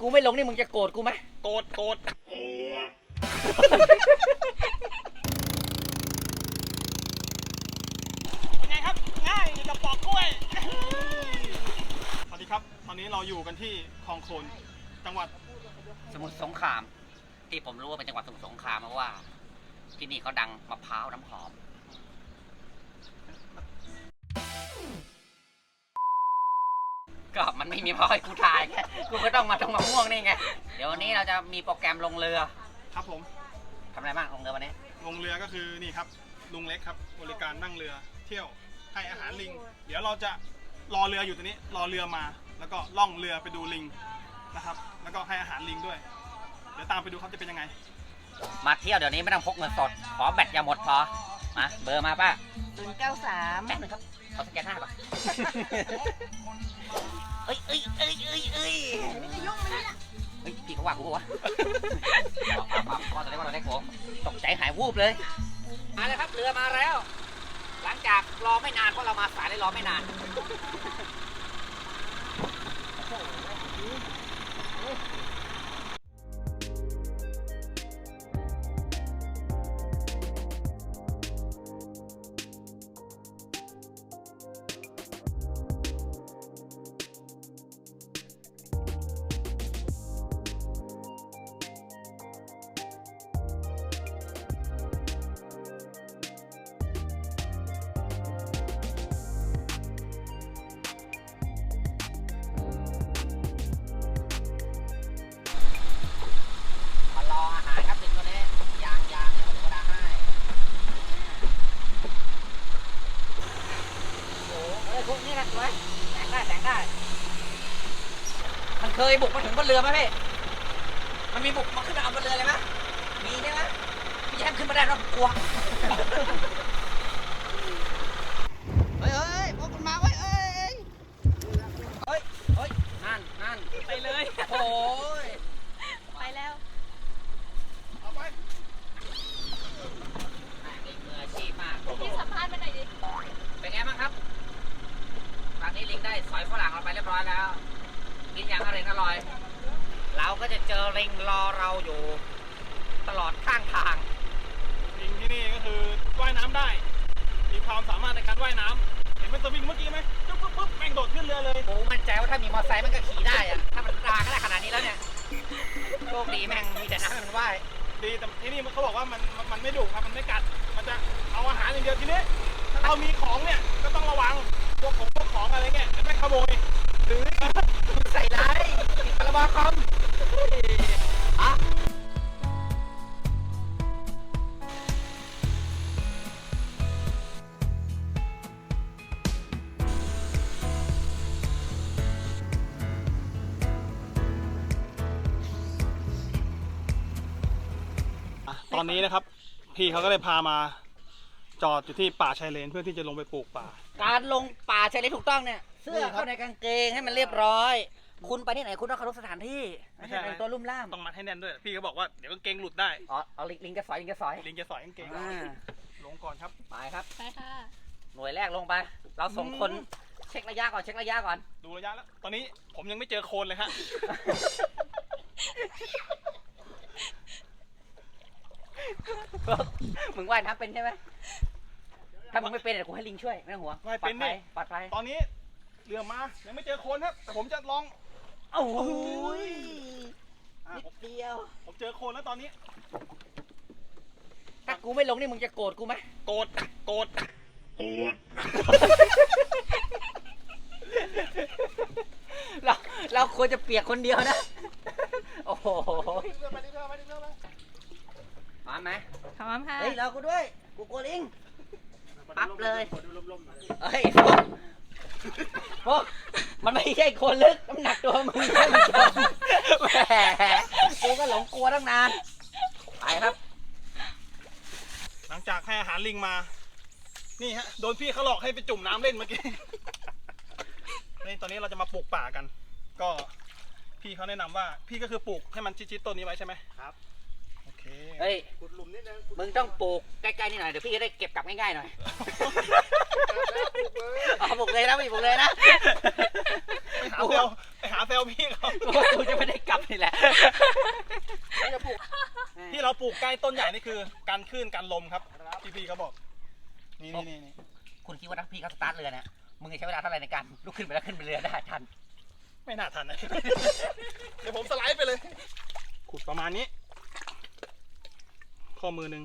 กูไม่ลงนี่มึงจะโกรธกูไหมโกรธโกรธเป็นไงครับ ง่ายจะปอกกล้วย สวัสดีครับ ตอนนี้เราอยู่กันที่คลองโคลนจังหวัดสมุทรสงคราม ที่ผมรู้ว่าเป็นจังหวัดสมุทรสงครามเพราะว่า ที่นี่เขาดังมะพร้าวน้ำหอม ก็มันไม่มีพอให้กูถ่ายไงกูก็ต้องมาตรงมะม่วงนี่ไง เดี๋ยววันนี้เราจะมีโปรแกรมลงเรือครับผมทำอะไรบ้างลงเรือวันนี้ ลงเรือก็คือนี่ครับลุงเล็กครับบริการนั่งเรือเที่ยวให้อาหารลิง เดี๋ยวเราจะรอเรืออยู่ตรงนี้ รอเรือมา แล้วก็ล่องเรือไปดูลิงนะครับ แล้วก็ให้อาหารลิงด้วย เดี๋ยวตามไปดูครับจะเป็นยังไง มาเที่ยวเดี๋ยวนี้ไม่ต้องพกเงินสด ขอแบตอย่าหมดพอ มาเบอร์มาป้าศูนย์เก้าสามแป๊บนึงครับขอสแกนหน้าก่อนเอ้ยเอ้ยเอ้ยเอ้ยเอ้ยไม่จะยุ่งไหมเนี่ยเฮ้ยพี่เขาว่ากูปะวะเอาเอาเอาพอตัวเล็กพอตัวเล็กผมตกใจหายวูบเลย มาแล้วครับเรือมาแล้ว หลังจากรอไม่นานเพราะเรามาสายเลยรอไม่นานม เคยบุกมาถึงบนเรือไหมพี่ มันมีบุกมาขึ้นมาเอาบนเรือเลยไหมมีใช่ไหมพี่แย้มขึ้นมาได้หรอกกลัว เฮ้ยเฮ้ยพวกคุณมาเว้ยเอ้ยเฮ้ยเฮ้ยนั่นนั่นไปเลยโอ้ยไปแล้วเอาไปนี่มืออาชีพมากพี่สัมภาษณ์ไปหน่อยดิเป็นไงบ้างครับตอนนี้ลิงได้สอยฝรั่งเราไปเรียบร้อยแล้ว กินอย่างอร่อยอร่อย เราก็จะเจอลิงรอเราอยู่ตลอดข้างทาง ลิงที่นี่ก็คือว่ายน้ำได้ มีความสามารถในการว่ายน้ำเห็นมันสวิงเมื่อกี้ไหมปุ๊บปุ๊บปุ๊บแม่งโดดขึ้นเรือเลยโอ้มั่นใจว่าถ้ามีมอเตอร์ไซค์มันก็ขี่ได้อะถ้ามันราก็ได้ขนาดนี้แล้วเนี่ยโชคดีแม่งมีแต่น้ำให้มันว่ายดีแต่ที่นี่มันเขาบอกว่ามันมันมันไม่ดุครับมันไม่กัด มันจะเอาอาหารอย่างเดียวทีนี้ถ้าเรามีของเนี่ยก็ต้องระวังพวกของพวกของอะไรเงี้ยจะไม่ขโมยหรือ ใส่ร้ายมีคาราบาคอมอะอะตอนนี้นะครับ พี่เขาก็เลยพามา จอดอยู่ที่ป่าชายเลนเพื่อที่จะลงไปปลูกป่า การลงป่าใช้ได้ถูกต้องเนี่ยเสื้อนี่ครับเข้าในกางเกงให้มันเรียบร้อย คุณไปที่ไหนคุณต้องเคารพสถานที่ไม่ไม่ใช่ใช่แต่งตัวลุ่มล่ามต้องมัดให้แน่นด้วย พี่เขาบอกว่าเดี๋ยวกางเกงหลุดได้อ๋อเอาลิงลิงกระสอยลิงกระสอยลิงจะสอยกางเกงอ่าลงก่อนครับ ไปครับ ไปค่ะหน่วยแรกลงไป เราส่งคนเช็คระยะก่อนเช็คระยะก่อนดูระยะแล้ว ตอนนี้ผมยังไม่เจอโคลนเลยฮะมึงว่ายน้ำเป็นใช่ไหมถ้ามึงไม่เป็นเดี๋ยวกูให้ลิงช่วยไม่ต้องห่วงว่ายปลอเป็ดนภัดิยปลอดภัย ตอนนี้ เรือมายังไม่เจอโคลนครับ แต่ผมจะลองโอ้ยอะนิผดมเดียว ผมเจอโคลนแล้วตอนนี้ ถ้ากูไม่ลงนี่มึงจะโกรธกูไหมโกรธโกรธเราเราควรจะเปียกคนเดียวนะ โอ้โหเรือไปดิเรือไปดิเรือไปมาไหมพร้อมค่ะ เฮ้ยเรากูด้วย กูกลัวลิง ปั๊บเลย ขอดูลมๆหน่อยเฮ้ย พวกพวกมันไม่ใช่คนลึกน้ำหนักตัวมึงท่านผู้ชมแหมกูก็หลงกลัวตั้งนาน ไปครับ หลังจากให้อาหารลิงมา นี่ฮะ โดนพี่เขาหลอกให้ไปจุ่มน้ำเล่นเมื่อกี้ นี่ตอนนี้เราจะมาปลูกป่ากัน ก็พี่เขาแนะนำว่า พี่ก็คือปลูกให้มันชิดๆต้นนี้ไว้ใช่ไหมครับโอ เคเฮ้ย ขุดหลุมนิดนึงมึงต้องปลูกใกล้ๆนี่หน่อย เดี๋ยวพี่จะได้เก็บกลับง่ายๆหน่อยอ๋อปลูกเลยนะพี่ปลูกเลยนะไปหาเดียวไปหาแซวพี่เขากูจะไม่ได้กลับนี่แหละที่เราปลูกใกล้ต้นใหญ่นี่คือ การคลื่นการลมครับที่พี่เขาบอก นี่นี่นี่นี่คุณคิดว่าถ้าพี่เขาสตาร์ทเรือเนี่ยมึงจะใช้เวลาเท่าไหร่ในการลุกขึ้นไปแล้วขึ้นไปเรือได้ทัน ไม่น่าทันนะเดี๋ยวผมสไลด์ไปเลย ขุดประมาณนี้ ข้อมือหนึ่ง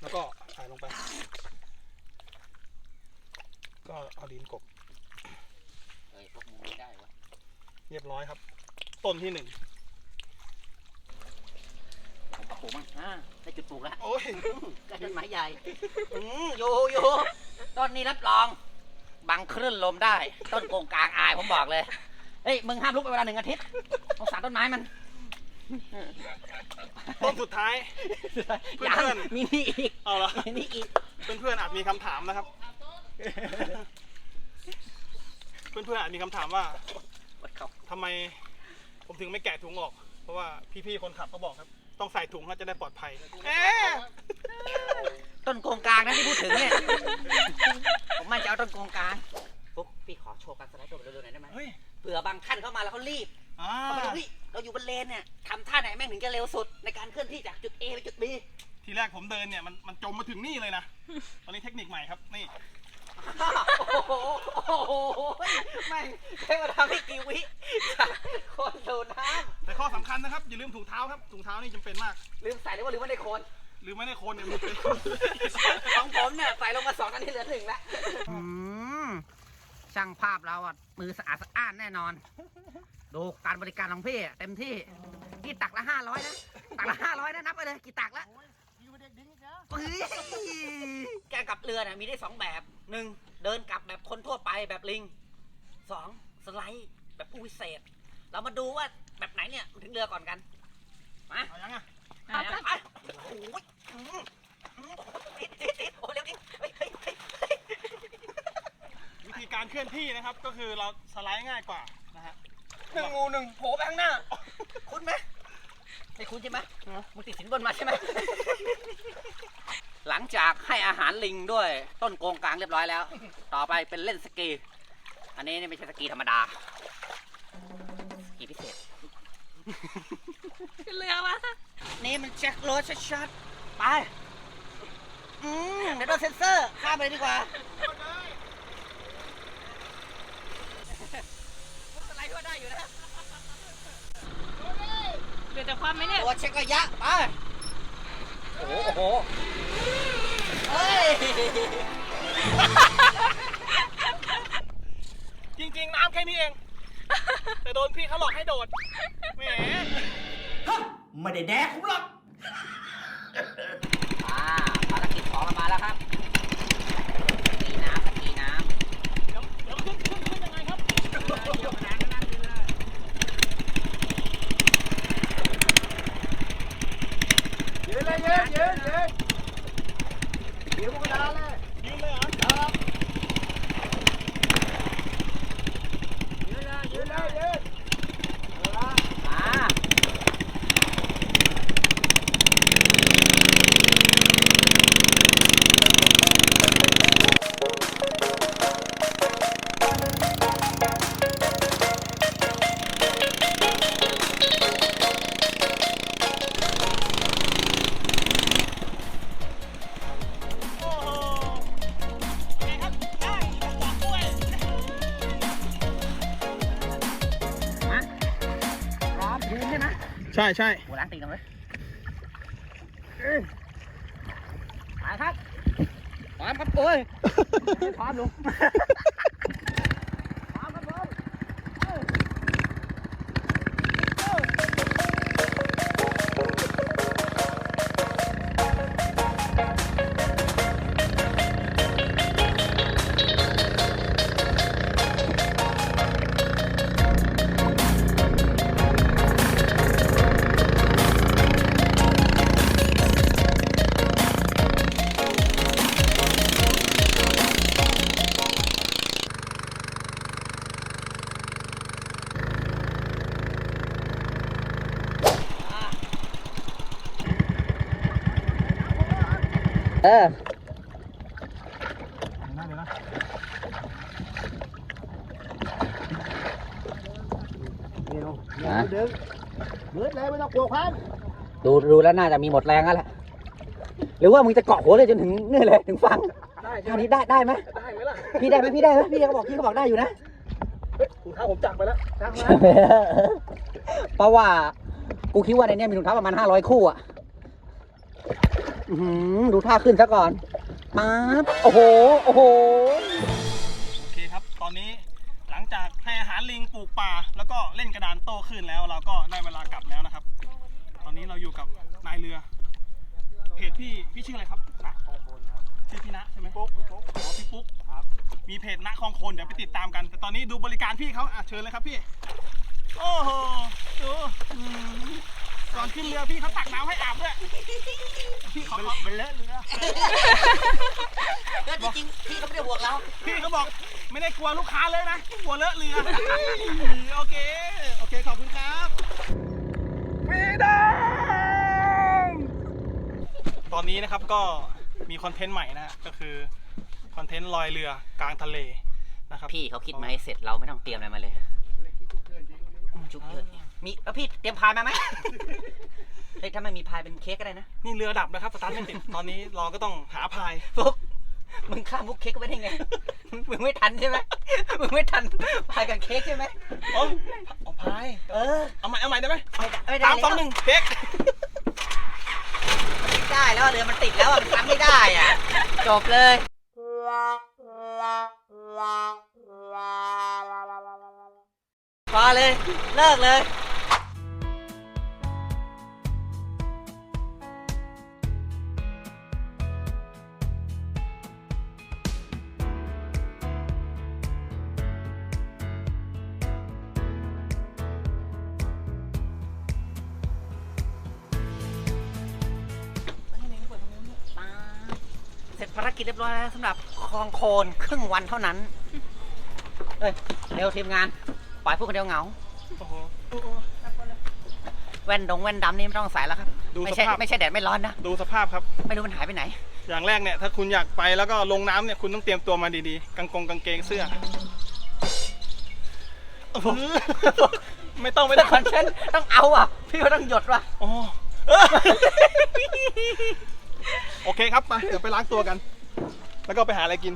แล้วก็ใส่ลงไป ก็เอาดินกบเฮ้ยพวกมึงไม่ได้วะเรียบร้อยครับ ต้นที่หนึ่งผมปะโขมั้งอ่าได้จุดปลูกแล้วโอ้ยได้ต้นไม้ใหญ่อืมอยู่อยู่ต้นนี้รับรอง บังคลื่นลมได้ ต้นโกงกลางอายผมบอกเลย เฮ้ย มึงห้ามลุกไปเวลาหนึ่งอาทิตย์สงสารต้นไม้มัน ต้นสุดท้าย เพื่อนยังมีนี่อีกเอาละมีนี่อีกเพื่อนๆอาจมีคำถามนะครับ เพื่อนๆอาจมีคำถามว่ากดเขาทำไมผมถึงไม่แกะถุงออก เพราะว่าพี่ๆคนขับเขาบอกครับ ต้องใส่ถุงเขาจะได้ปลอดภัยเอ๊ะต้นโกงกลางนะที่พูดถึงเนี่ย ผมมันจะเอาต้นโกงกลางปุ๊บพี่ขอโชว์การสไลด์ตัวเร็วๆหน่อยได้ไหมเฮ้ย เผื่อบางท่านเข้ามาแล้วเขารีบ อ่าเขามาดูเฮ้ยเราอยู่บนเลนเนี่ยทำท่าไหนแม่งถึงจะเร็วสุดในการเคลื่อนที่จากจุด A ไปจุด B ทีแรกผมเดินเนี่ยมันมันจมมาถึงนี่เลยนะ ตอนนี้เทคนิคใหม่ครับ นี่ โอ้โหโอ้โหแม่งใช้เวลาไม่กี่วิจากคนโดนน้แต่ข้อสำคัญนะครับ อย่าลืมถุงเท้าครับ ถุงเท้านี่จำเป็นมากำลืมใส่หรือว่าลืมไม่ได้โคนหรือไม่ได้โคนเนี่ยมันเป็น ของผมเนี่ยใส่ลงมาสองอันที่เหลือหนึ่งแล้วช่างภาพเราอะมือสะอาดสะอ้านแน่นอน ดูการบริการของพี่อะเต็มที่กี่ตักละห้าร้อยนะ ตักละห้าร้อยนะนับไปเลยกี่ตักละเฮ้ยแกงกลับเรือเนี่ยมีได้สองแบบหนึ่งเดินกลับแบบคนทั่วไปแบบลิงสองสไลด์แบบผู้วิเศษ เรามาดูว่าแบบไหนเนี่ยถึงเรือก่อนกันมาเอายังอะไปไปโอ้โหอืมอืมติดติดติดโอ้เร็วดิเฮ้ยเฮ้ยเฮ้ยเฮ้ยวิธีการเคลื่อนที่นะครับก็คือเราสไลด์ง่ายกว่า นึ่งงูหนึ่งโผล่ไปข้างหน้า คุ้นไหมไม่คุ้นใช่ไหมมึงติดสินบนมาใช่ไหม หลังจากให้อาหารลิงด้วย ต้นโกงกลางเรียบร้อยแล้ว ต่อไปเป็นเล่นสกี อันนี้นี่ไม่ใช่สกีธรรมดา สกีพิเศษขึ้นเรือวะนี่มันแจ็คโรสชัดๆไป อืมเดี๋ยวโดนเซ็นเซอร์ข้ามไปดีกว่าสไลด์ก็ได้อยู่นะ เรือจะ คว่ำไหมเนี่ยตัวเช็คระยะไปโอ้โหโอ้โหเฮ้ย จริงๆ น้ำแค่นี้เอง แต่โดนพี่เขาหลอกให้โดด แหม ไม่ได้แดกผมหรอกอ่าภารกิจของเรามาแล้วครับสกีน้ำสกีน้ำ เดี๋ยวเดี๋ยวขึ้นขึ้นขึ้นยังไงครับ ยืนเยยืนยืนยืนยืนธรรมดาเลยยืนเลย ใช่ใช่หัวล้างตีนกันเลยไปครับพร้อมครับโอ้ยพร้อมลุง มืดเลยไม่ต้องกลัวความดูดูแล้วน่าจะมีหมดแรงแล้วแหละหรือว่ามึงจะเกาะหัวเลยจนถึงนี่เลยถึงฟังได้ใช่ท่าไหมนี้ได้ได้ไหมได้ไหมล่ะพี่ได้ไหมพี่ได้ไหมพี่ก็บอกพี่ก็บอกได้อยู่นะ เฮ้ยถุงเท้าผมจับไปแล้วจับมาเพราะว่ากูคิดว่าในเนี้ยมีถุงเท้าประมาณห้าร้อยคู่อะอื้อหือดูท่าขึ้นซะก่อนป๊าบโอ้โห โอ้โห หลังจากให้อาหารลิงปลูกป่า แล้วก็เล่นกระดานโตขึ้นแล้ว เราก็ได้เวลากลับแล้วนะครับ ตอนนี้เราอยู่กับนายเรือเพจพี่พี่ชื่ออะไรครับนะคองโคนครับชื่อพี่นะใช่ไหมปุ๊กปุ๊กอ๋อพี่ปุ๊กครับมีเพจนะคองโคนเดี๋ยวไปติดตามกัน แต่ตอนนี้ดูบริการพี่เขาอะเชิญเลยครับพี่โอ้โหดูอืมก่อนขึ้นเรือพี่เขาตักน้ำให้อาบด้วยพี่เขาเขามันเลอะเรือก็จริงๆพี่ก็ไม่ได้ห่วงเราพี่เขาบอก ไม่ได้กลัวลูกค้าเลยนะกลัวเลอะเรือโอเค โอเค ขอบคุณครับฟีดมตอนนี้นะครับก็มีคอนเทนต์ใหม่นะฮะก็คือคอนเทนต์ลอยเรือกลางทะเลนะครับพี่เขาคิดมาให้เสร็จเราไม่ต้องเตรียมอะไรมาเลย จุกเกิดมีแล้วพี่เตรียมพายมาไหมเฮ้ยถ้าไม่มีพายเป็นเค้กก็ได้นะ นี่เรือดับนะครับสตาร์ทไม่ติดตอนนี้เราก็ต้องหาพายฟุก มึงข้ามมุกเค้กไว้ได้ไง มึงไม่ทันใช่ไหมมึงไม่ทันพายกับเค้กใช่ไหมโอ้เอาพาย เออ เอาใหม่เอาใหม่ได้ไหมไม่ได้ไม่ได้สามสองหนึ่งเค้กไม่ได้แล้วอะเรือมันติดแล้วอะมันทำไม่ได้อะ จบเลย พอเลย เลิกเลย สำหรับคลองโคนครึ่งวันเท่านั้น เอ้ยเร็วทีมงาน ปล่อยผู้คนเดียวเหงา โอ้โห แว่นดงแว่นดำนี่ไม่ต้องใส่แล้วครับดูไม่ใช่สภาพ ไม่ใช่แดดไม่ร้อนนะ ดูสภาพครับ ไม่รู้มันหายไปไหน อย่างแรกเนี่ยถ้าคุณอยากไปแล้วก็ลงน้ำเนี่ยคุณต้องเตรียมตัวมาดีๆ กางกงกางเกงเสื้อโอ้โหไม่ต้องไม่แต่ต้องคอนเทนต์ต้องเอาอะ พี่ก็ต้องหยดว่ะ โอ้เออโอเคครับไปเดี๋ยวไปล้างตัวกัน แล้วก็ไปหาอะไรกิน